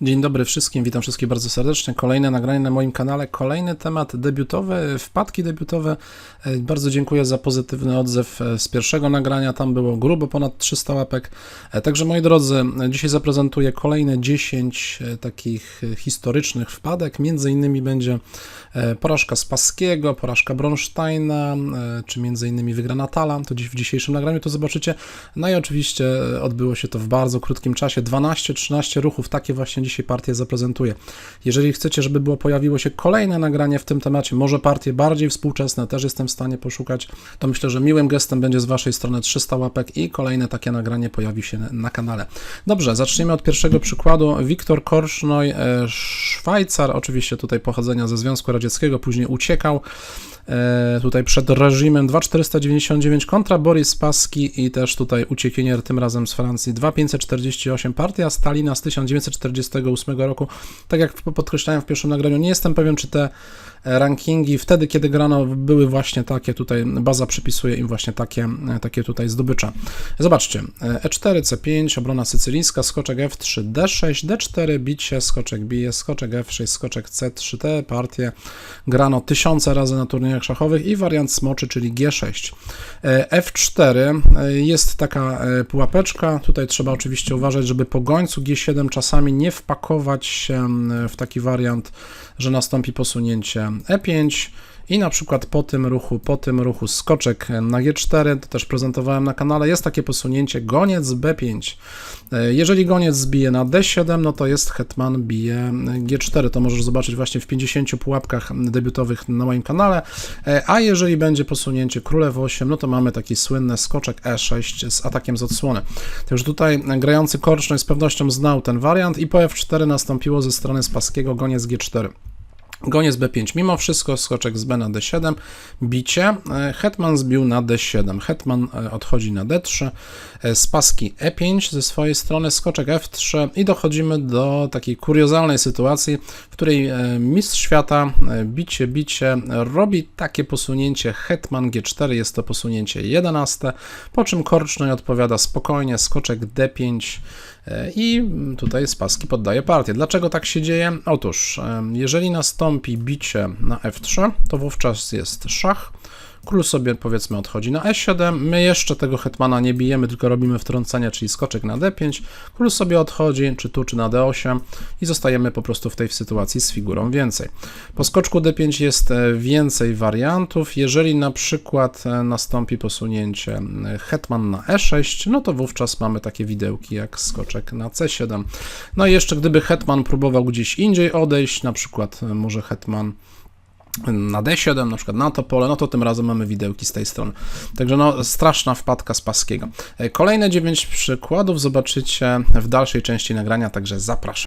Dzień dobry wszystkim, witam wszystkich bardzo serdecznie. Kolejne nagranie na moim kanale, kolejny temat debiutowy, wpadki debiutowe. E, Bardzo dziękuję za pozytywny odzew e, z pierwszego nagrania, tam było grubo ponad 300 łapek. E, Także moi drodzy, dzisiaj zaprezentuję kolejne 10 e, takich historycznych wpadek. Między innymi będzie porażka Spaskiego, porażka Bronsteina, czy między innymi wygrana Tala. To dziś w dzisiejszym nagraniu to zobaczycie. No i oczywiście odbyło się to w bardzo krótkim czasie. 12-13 ruchów, takie właśnie dzisiaj partie zaprezentuję. Jeżeli chcecie, żeby było pojawiło się kolejne nagranie w tym temacie, może partie bardziej współczesne, też jestem w stanie poszukać, to myślę, że miłym gestem będzie z Waszej strony 300 łapek i kolejne takie nagranie pojawi się na kanale. Dobrze, zaczniemy od pierwszego przykładu. Wiktor Korcznoj, e, Szwajcar, oczywiście tutaj pochodzenia ze Związku Radzieckiego, później uciekał tutaj przed reżimem 2499 kontra Boris Spassky i też tutaj uciekinier tym razem z Francji 2548 partia Stalina z 1948 roku. Tak jak podkreślałem w pierwszym nagraniu, nie jestem pewien czy te e, rankingi wtedy kiedy grano były właśnie takie tutaj, baza przypisuje im właśnie takie, takie tutaj zdobycze. Zobaczcie, e, E4, C5, obrona sycylijska, skoczek F3, D6, D4, bicie, skoczek bije, skoczek F6, skoczek C3, te partie grano tysiące razy na turniejach szachowych i wariant smoczy, czyli G6. E, F4 e, jest taka e, pułapeczka, tutaj trzeba oczywiście uważać, żeby po gońcu G7 czasami nie wpakować się m, w taki wariant, że nastąpi posunięcie E5, i na przykład po tym ruchu, po tym ruchu skoczek na G4, to też prezentowałem na kanale, jest takie posunięcie goniec B5. E, Jeżeli goniec zbije na D7, no to jest hetman bije G4. To możesz zobaczyć właśnie w 50 pułapkach debiutowych na moim kanale. E, A jeżeli będzie posunięcie królew 8, no to mamy taki słynny skoczek E6 z atakiem z odsłony. Także tutaj grający Korcznoń z pewnością znał ten wariant i po F4 nastąpiło ze strony Spaskiego goniec G4. Goniec B5, mimo wszystko skoczek z B na D7, bicie, e, hetman zbił na D7, hetman e, odchodzi na D3, e, spaski E5 ze swojej strony, skoczek F3 i dochodzimy do takiej kuriozalnej sytuacji, w której mistrz świata, bicie, bicie, robi takie posunięcie. Hetman G4, jest to posunięcie 11, po czym Korcznoj odpowiada spokojnie, skoczek D5, E, I tutaj Spaski poddaje partię. Dlaczego tak się dzieje? Otóż, e, jeżeli nastąpi bicie na F3, to wówczas jest szach. Król sobie powiedzmy odchodzi na E7. My jeszcze tego hetmana nie bijemy, tylko robimy wtrącenie, czyli skoczek na D5. Król sobie odchodzi, czy tu, czy na D8 i zostajemy po prostu w tej sytuacji z figurą więcej. Po skoczku D5 jest e, więcej wariantów. Jeżeli na przykład e, nastąpi posunięcie hetman na E6, no to wówczas mamy takie widełki jak skoczek na C7. No i jeszcze gdyby hetman próbował gdzieś indziej odejść, na przykład e, może hetman na D7, na przykład na to pole, no to tym razem mamy widełki z tej strony. Także no, straszna wpadka z paskiego. E, Kolejne 9 przykładów zobaczycie w dalszej części nagrania, także zapraszam.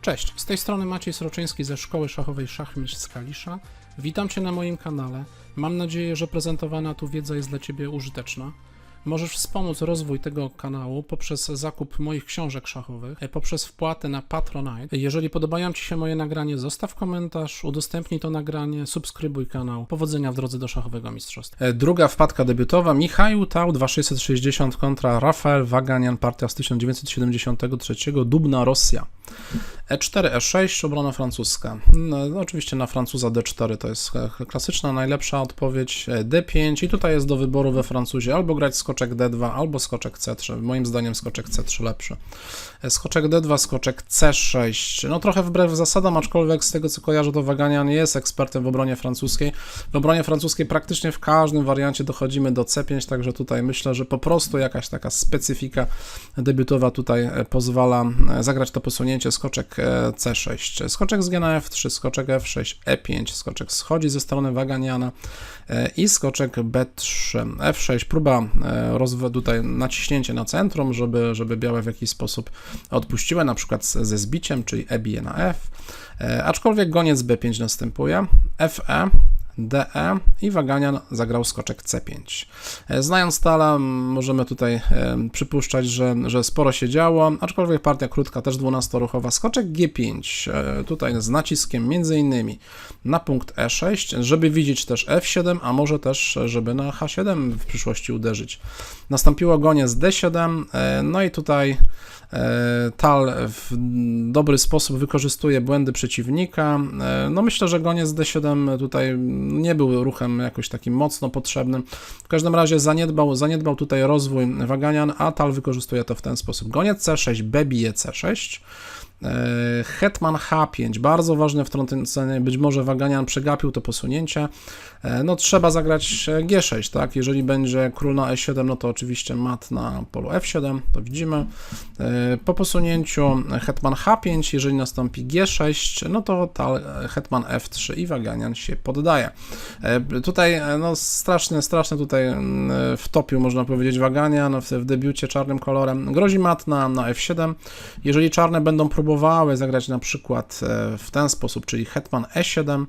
Cześć, z tej strony Maciej Sroczyński ze Szkoły Szachowej Szachmistrz z Kalisza. Witam Cię na moim kanale. Mam nadzieję, że prezentowana tu wiedza jest dla Ciebie użyteczna. Możesz wspomóc rozwój tego kanału poprzez zakup moich książek szachowych, e, poprzez wpłatę na Patronite. Jeżeli podobają Ci się moje nagranie, zostaw komentarz, udostępnij to nagranie, subskrybuj kanał. Powodzenia w drodze do szachowego mistrzostwa. E, Druga wpadka debiutowa, Michał Tał 2660 kontra Rafael Waganian, partia z 1973, Dubna Rosja. E4, E6, obrona francuska. No, no, oczywiście na Francuza D4 to jest e, klasyczna, najlepsza odpowiedź. E, D5 i tutaj jest do wyboru we Francuzie albo grać skoczek D2, albo skoczek C3. Moim zdaniem skoczek C3 lepszy. E, Skoczek D2, skoczek C6. No trochę wbrew zasadom, aczkolwiek z tego co kojarzę, to Waganian jest ekspertem w obronie francuskiej. W obronie francuskiej praktycznie w każdym wariancie dochodzimy do C5, także tutaj myślę, że po prostu jakaś taka specyfika debiutowa tutaj pozwala zagrać to posunięcie skoczek e, C6. Skoczek z G na F3, skoczek F6, E5, skoczek schodzi ze strony Waganiana e, i skoczek B3, F6, próba e, tutaj naciśnięcie na centrum, żeby, żeby białe w jakiś sposób odpuściły, na przykład ze zbiciem, czyli E bije na F, aczkolwiek goniec B5 następuje, FE, DE i Waganian zagrał skoczek C5. E, Znając Tala, możemy tutaj e, przypuszczać, że, że sporo się działo, aczkolwiek partia krótka też 12-ruchowa. Skoczek G5, e, tutaj z naciskiem między innymi na punkt E6, żeby widzieć też F7, a może też, żeby na H7 w przyszłości uderzyć. Nastąpiło gonie z D7, e, no i tutaj Tal w dobry sposób wykorzystuje błędy przeciwnika. No myślę, że goniec D7 tutaj nie był ruchem jakoś takim mocno potrzebnym. W każdym razie zaniedbał, zaniedbał tutaj rozwój Waganian, a Tal wykorzystuje to w ten sposób. Goniec C6, B bije C6. E, Hetman H5, bardzo ważne wtrącenie, być może Waganian przegapił to posunięcie. E, No trzeba zagrać e, G6, tak? Jeżeli będzie król na E7, no to oczywiście mat na polu F7, to widzimy. Po posunięciu Hetman H5, jeżeli nastąpi G6, no to Hetman F3 i Waganian się poddaje. Tutaj no straszny, straszny tutaj mm, wtopił, można powiedzieć, Waganian w, w debiucie czarnym kolorem. Grozi mat na, na F7. Jeżeli czarne będą próbowały zagrać na przykład e, w ten sposób, czyli Hetman E7,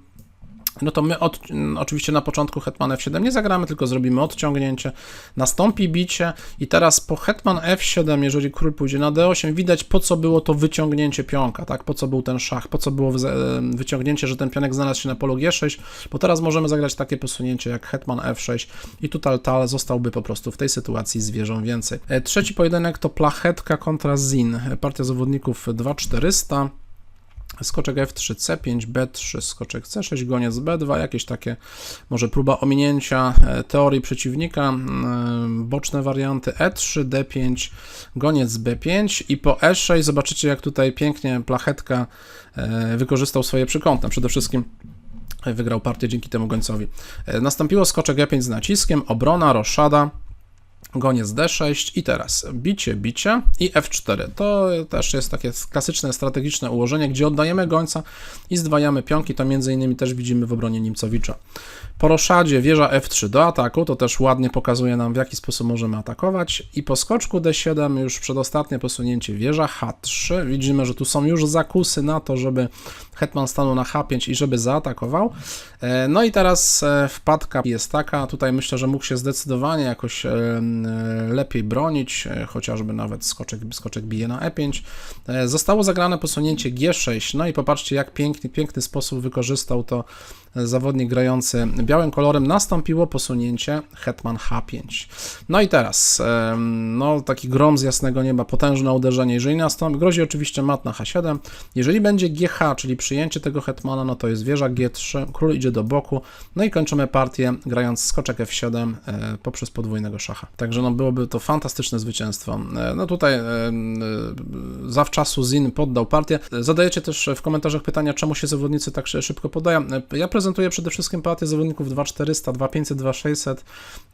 no to my od, oczywiście na początku Hetman F7 nie zagramy, tylko zrobimy odciągnięcie, nastąpi bicie i teraz po Hetman F7, jeżeli król pójdzie na D8, widać po co było to wyciągnięcie pionka, tak, po co był ten szach, po co było wyciągnięcie, że ten pionek znalazł się na polu G6, bo teraz możemy zagrać takie posunięcie jak Hetman F6 i tutaj Tal zostałby po prostu w tej sytuacji zwierzą więcej. E, Trzeci pojedynek to Plachetka kontra Zin, E, partia zawodników 2400, skoczek F3, C5, B3, skoczek C6, goniec B2, jakieś takie może próba ominięcia e, teorii przeciwnika, mm, boczne warianty E3, D5, goniec B5 i po E6 zobaczycie jak tutaj pięknie plachetka e, wykorzystał swoje przykątne. Przede wszystkim wygrał partię dzięki temu gońcowi. E, Nastąpiło skoczek E5 z naciskiem, obrona, roszada, goniec D6 i teraz bicie, bicie i F4. To też jest takie klasyczne strategiczne ułożenie, gdzie oddajemy gońca i zdwajamy pionki, to między innymi też widzimy w obronie Nimcowicza. Po roszadzie wieża F3 do ataku, to też ładnie pokazuje nam w jaki sposób możemy atakować i po skoczku D7 już przedostatnie posunięcie wieża H3. Widzimy, że tu są już zakusy na to, żeby hetman stanął na H5 i żeby zaatakował. E, No i teraz e, wpadka jest taka, tutaj myślę, że mógł się zdecydowanie jakoś lepiej bronić, e, chociażby nawet skoczek, skoczek bije na E5. E, Zostało zagrane posunięcie G6, no i popatrzcie jak piękny, piękny sposób wykorzystał to e, zawodnik grający białym kolorem. Nastąpiło posunięcie hetman H5. No i teraz, no taki grom z jasnego nieba, potężne uderzenie. Jeżeli nastąpi, grozi oczywiście mat na H7. Jeżeli będzie GH, czyli przyjęcie tego hetmana, no to jest wieża G3, król idzie do boku, no i kończymy partię grając skoczek F7 e, poprzez podwójnego szacha. Także no byłoby to fantastyczne zwycięstwo. E, No tutaj e, zawczasu Zin poddał partię. Zadajecie też w komentarzach pytania, czemu się zawodnicy tak szy- szybko podają. Ja prezentuję przede wszystkim partię zawodników 2400, 2500, 2600.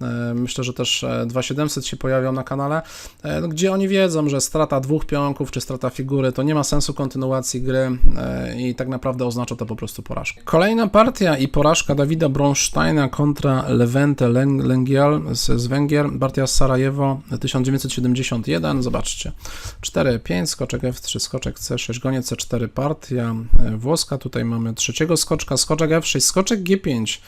E, Myślę, że też e, 2700 się pojawią na kanale, e, no, gdzie oni wiedzą, że strata dwóch pionków czy strata figury to nie ma sensu kontynuacji gry e, i tak naprawdę oznacza to po prostu porażkę. Kolejna partia i porażka Dawida Bronsteina kontra Levente Len- Lengial z, Węgier, partia z Sarajewo 1971, zobaczcie, 4-5, skoczek F3, skoczek C6, goniec C4, partia e, włoska, tutaj mamy trzeciego skoczka, skoczek F6, skoczek G5,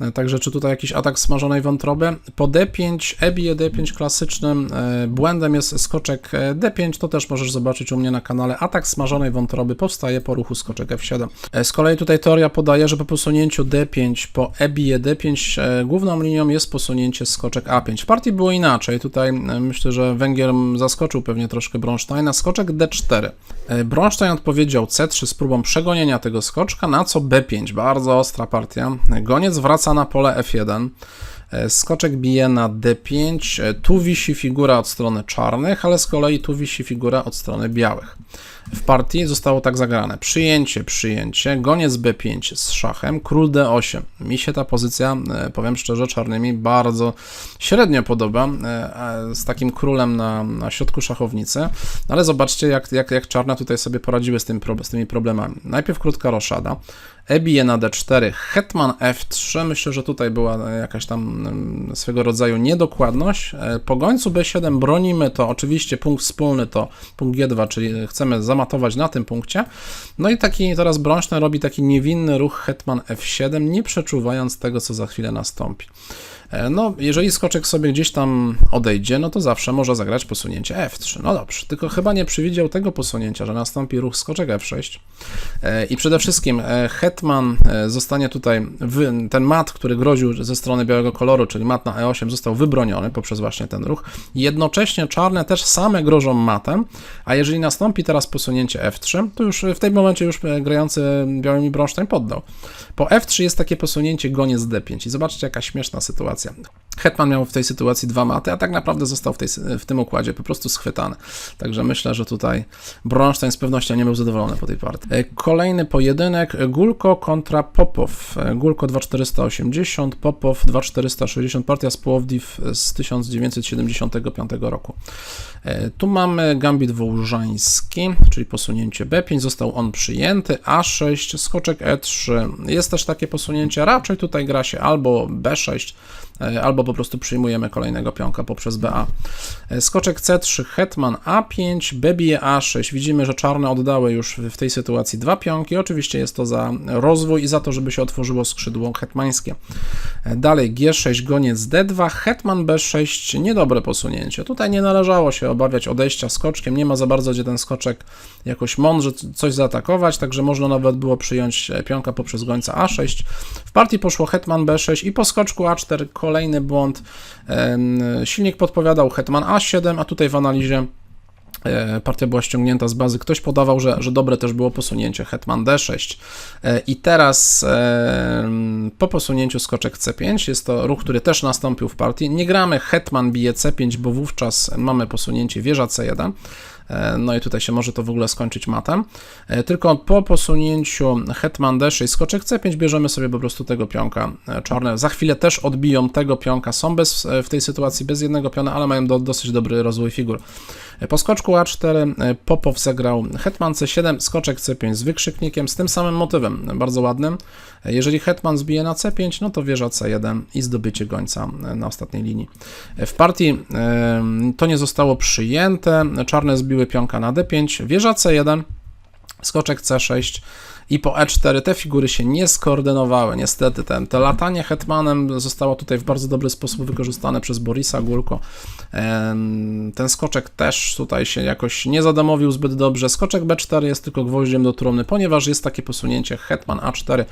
E, Także czy tutaj jakiś atak smażonej wątroby? Po D5, E bije D5 klasycznym, e, błędem jest skoczek e, D5, to też możesz zobaczyć u mnie na kanale. Atak smażonej wątroby powstaje po ruchu skoczek F7. E, Z kolei tutaj teoria podaje, że po posunięciu D5 po E bije D5 e, główną linią jest posunięcie skoczek A5. W partii było inaczej, tutaj myślę, że Węgier zaskoczył pewnie troszkę Bronsteina. Skoczek D4. E, Bronstein odpowiedział C3 z próbą przegonienia tego skoczka, na co B5. Bardzo partia. Goniec wraca na pole F1. E, Skoczek bije na D5. E, Tu wisi figura od strony czarnych, ale z kolei tu wisi figura od strony białych. W partii zostało tak zagrane. Przyjęcie, przyjęcie, goniec B5 z szachem, król D8. Mi się ta pozycja, e, powiem szczerze, czarnymi bardzo średnio podoba, e, z takim królem na, na środku szachownicy, ale zobaczcie, jak, jak, jak czarne tutaj sobie poradziły z, tym, z tymi problemami. Najpierw krótka roszada, e bije na d4, hetman f3, myślę, że tutaj była jakaś tam mm, swego rodzaju niedokładność. E, Po gońcu b7 bronimy to oczywiście punkt wspólny to punkt g2, czyli chcemy zamatować na tym punkcie. No i taki teraz Brączny robi taki niewinny ruch hetman f7, nie przeczuwając tego, co za chwilę nastąpi. E, No, jeżeli skoczek sobie gdzieś tam odejdzie, no to zawsze może zagrać posunięcie f3. No dobrze, tylko chyba nie przewidział tego posunięcia, że nastąpi ruch skoczek f6 E, i przede wszystkim e, hetman zostanie tutaj, ten mat, który groził ze strony białego koloru, czyli mat na e8 został wybroniony poprzez właśnie ten ruch. Jednocześnie czarne też same grożą matem, a jeżeli nastąpi teraz posunięcie f3, to już w tym momencie już e, grający białymi Bronstein poddał. Po f3 jest takie posunięcie goniec d5 i zobaczcie jaka śmieszna sytuacja. Hetman miał w tej sytuacji dwa maty, a tak naprawdę został w, tej, w tym układzie po prostu schwytany. Także myślę, że tutaj Bronstein z pewnością nie był zadowolony po tej partii. E, Kolejny pojedynek Gulko kontra Popow. E, Gulko 2480, Popow 2460, partia z Płowdiw z 1975 roku. E, Tu mamy gambit wołżański, czyli posunięcie B5, został on przyjęty, A6, skoczek E3. Jest też takie posunięcie, raczej tutaj gra się albo B6, e, albo po prostu przyjmujemy kolejnego pionka poprzez BA. E, Skoczek C3, hetman A5, B bije A6. Widzimy, że czarne oddały już w tej sytuacji dwa pionki. Oczywiście jest to za rozwój i za to, żeby się otworzyło skrzydło hetmańskie. E, Dalej G6, goniec D2, hetman B6, niedobre posunięcie. Tutaj nie należało się obawiać odejścia skoczkiem, nie ma za bardzo gdzie ten skoczek jakoś mądrze coś zaatakować, także można nawet było przyjąć e, pionka poprzez gońca A6. W partii poszło hetman B6 i po skoczku A4 kolejny błąd. Silnik podpowiadał hetman A7, a tutaj w analizie e, partia była ściągnięta z bazy. Ktoś podawał, że, że dobre też było posunięcie hetman d6. E, I teraz po posunięciu skoczek c5 jest to ruch, który też nastąpił w partii. Nie gramy hetman bije c5, bo wówczas mamy posunięcie wieża c1. E, No i tutaj się może to w ogóle skończyć matem. E, Tylko po posunięciu hetman d6, skoczek c5 bierzemy sobie po prostu tego pionka. E, Czarne za chwilę też odbiją tego pionka. Są bez, w tej sytuacji bez jednego piona, ale mają do, dosyć dobry rozwój figur. Po skoczku a4 e, Popow zagrał hetman c7, skoczek c5 z wykrzyknikiem, z tym samym motywem, bardzo ładnym. Jeżeli hetman zbije na c5, no to wieża c1 i zdobycie gońca na ostatniej linii. W partii to nie zostało przyjęte, czarne zbiły pionka na d5, wieża c1, skoczek c6 i po e4 te figury się nie skoordynowały. Niestety ten, to latanie hetmanem zostało tutaj w bardzo dobry sposób wykorzystane przez Borisa Gulko. Ten skoczek też tutaj się jakoś nie zadomowił zbyt dobrze. Skoczek b4 jest tylko gwoździem do trumny, ponieważ jest takie posunięcie hetman a4.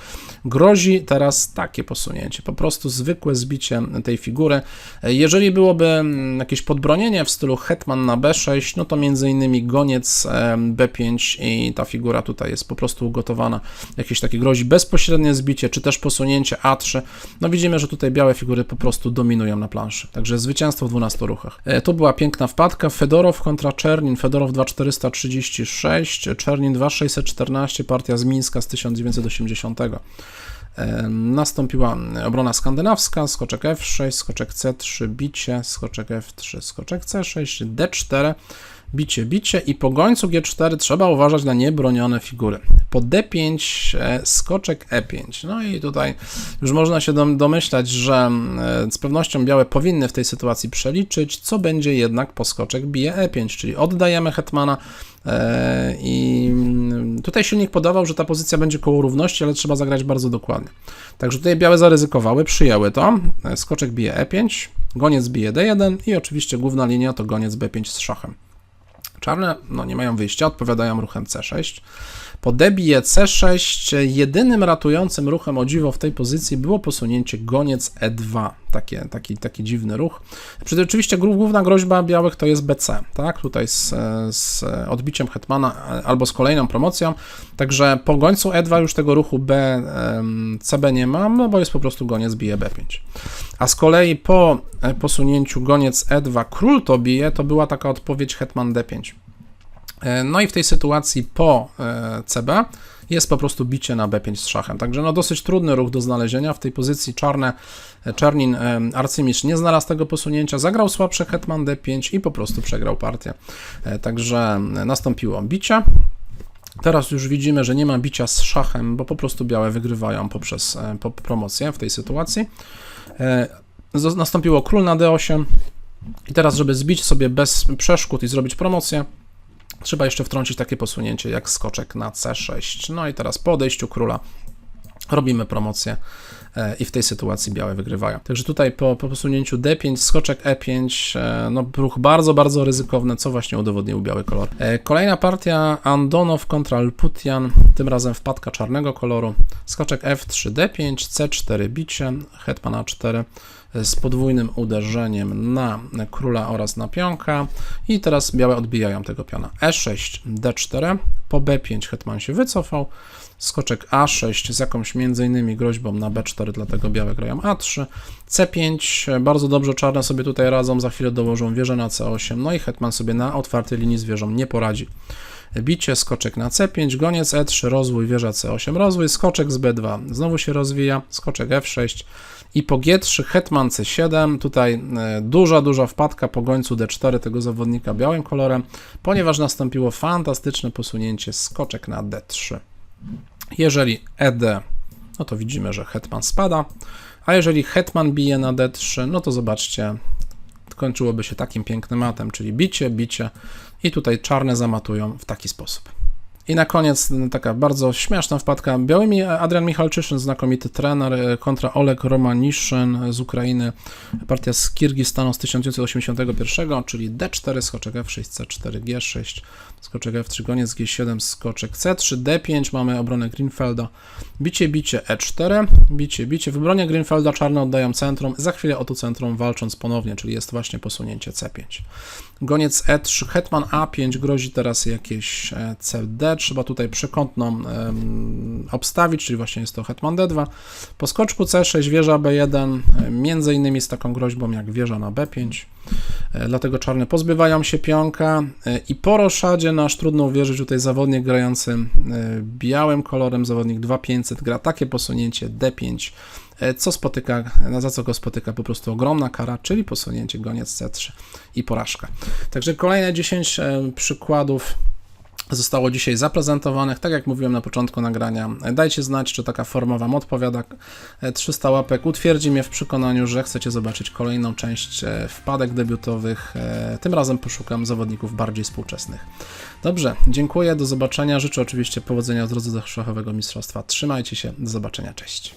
Grozi teraz takie posunięcie, po prostu zwykłe zbicie tej figury. Jeżeli byłoby jakieś podbronienie w stylu hetman na b6, no to między innymi goniec em, b5 i ta figura tutaj jest po prostu ugotowana. Jakieś takie grozi bezpośrednie zbicie, czy też posunięcie a3. No widzimy, że tutaj białe figury po prostu dominują na planszy. Także zwycięstwo w 12 ruchach. E, Tu była piękna wpadka. Fedorow kontra Czernin. Fedorow 2436, Czernin 2614, partia z Mińska z 1980. E, Nastąpiła obrona skandynawska, skoczek F6, skoczek C3, bicie, skoczek F3, skoczek C6, D4, bicie, bicie i po gońcu G4 trzeba uważać na niebronione figury. Po D5 e, skoczek E5. No i tutaj już można się dom- domyślać, że e, z pewnością białe powinny w tej sytuacji przeliczyć, co będzie jednak po skoczek bije E5, czyli oddajemy hetmana e, i mm, tutaj silnik podawał, że ta pozycja będzie koło równości, ale trzeba zagrać bardzo dokładnie. Także tutaj białe zaryzykowały, przyjęły to. Skoczek bije E5, goniec bije D1 i oczywiście główna linia to goniec B5 z szachem. Czarne no, nie mają wyjścia, odpowiadają ruchem C6. Po D bije C6 jedynym ratującym ruchem o dziwo w tej pozycji było posunięcie goniec E2. Takie, taki, taki dziwny ruch. Tym oczywiście główna groźba białych to jest BC, tak? Tutaj z, z odbiciem hetmana albo z kolejną promocją. Także po gońcu E2 już tego ruchu B, CB nie mam, no bo jest po prostu goniec bije B5. A z kolei po e, posunięciu goniec E2 król to bije, to była taka odpowiedź hetman D5. E, No i w tej sytuacji po e, CB jest po prostu bicie na B5 z szachem. Także no dosyć trudny ruch do znalezienia. W tej pozycji czarne, e, Czernin, arcymistrz nie znalazł tego posunięcia, zagrał słabszy hetman D5 i po prostu przegrał partię. Także nastąpiło bicie. Teraz już widzimy, że nie ma bicia z szachem, bo po prostu białe wygrywają poprzez po promocję w tej sytuacji. Nastąpiło król na d8 i teraz, żeby zbić sobie bez przeszkód i zrobić promocję, trzeba jeszcze wtrącić takie posunięcie jak skoczek na c6. No i teraz po odejściu króla robimy promocję e, i w tej sytuacji białe wygrywają. Także tutaj po, po posunięciu d5, skoczek e5, e, no ruch bardzo, bardzo ryzykowny, co właśnie udowodnił biały kolor. E, Kolejna partia Andonow kontra Lputian, tym razem wpadka czarnego koloru, skoczek f3, d5, c4 bicie, hetman a4 e, z podwójnym uderzeniem na króla oraz na pionka. I teraz białe odbijają tego piona. e6, d4, po b5 hetman się wycofał, skoczek A6 z jakąś między innymi groźbą na B4, dlatego białe grają A3, C5, bardzo dobrze czarne sobie tutaj radzą, za chwilę dołożą wieżę na C8, no i hetman sobie na otwartej linii z wieżą nie poradzi. Bicie, skoczek na C5, goniec E3, rozwój, wieża C8, rozwój, skoczek z B2, znowu się rozwija, skoczek F6 i po G3 hetman C7, tutaj e, duża, duża wpadka po gońcu D4 tego zawodnika białym kolorem, ponieważ nastąpiło fantastyczne posunięcie skoczek na D3. Jeżeli ED, no to widzimy, że hetman spada, a jeżeli hetman bije na D3, no to zobaczcie, kończyłoby się takim pięknym matem, czyli bicie, bicie i tutaj czarne zamatują w taki sposób. I na koniec no, taka bardzo śmieszna wpadka. Białymi Adrian Michalczyszyn, znakomity trener, e, kontra Oleg Romaniszyn z Ukrainy. Partia z Kirgistanu z 1981, czyli D4, skoczek F6, C4, G6, skoczek F3, goniec G7, skoczek C3, D5, mamy obronę Greenfelda, bicie, bicie E4, bicie, bicie. W obronie Greenfelda czarne oddają centrum, za chwilę o to centrum walcząc ponownie, czyli jest właśnie posunięcie C5. Goniec E3, hetman A5 grozi teraz jakieś e, CD, trzeba tutaj przekątną em, obstawić, czyli właśnie jest to hetman D2. Po skoczku C6 wieża B1, e, między innymi z taką groźbą jak wieża na B5. E, Dlatego czarne pozbywają się pionka i po roszadzie nasz trudno uwierzyć tutaj zawodnik grający e, białym kolorem, zawodnik 2500 gra takie posunięcie D5, e, co spotyka, za co go spotyka po prostu ogromna kara, czyli posunięcie goniec C3 i porażka. Także kolejne 10 e, przykładów zostało dzisiaj zaprezentowanych. Tak jak mówiłem na początku nagrania, dajcie znać, czy taka forma Wam odpowiada. E, 300 łapek utwierdzi mnie w przekonaniu, że chcecie zobaczyć kolejną część e, wpadek debiutowych. E, Tym razem poszukam zawodników bardziej współczesnych. Dobrze, dziękuję, do zobaczenia. Życzę oczywiście powodzenia w drodze do szachowego mistrzostwa. Trzymajcie się, do zobaczenia, cześć.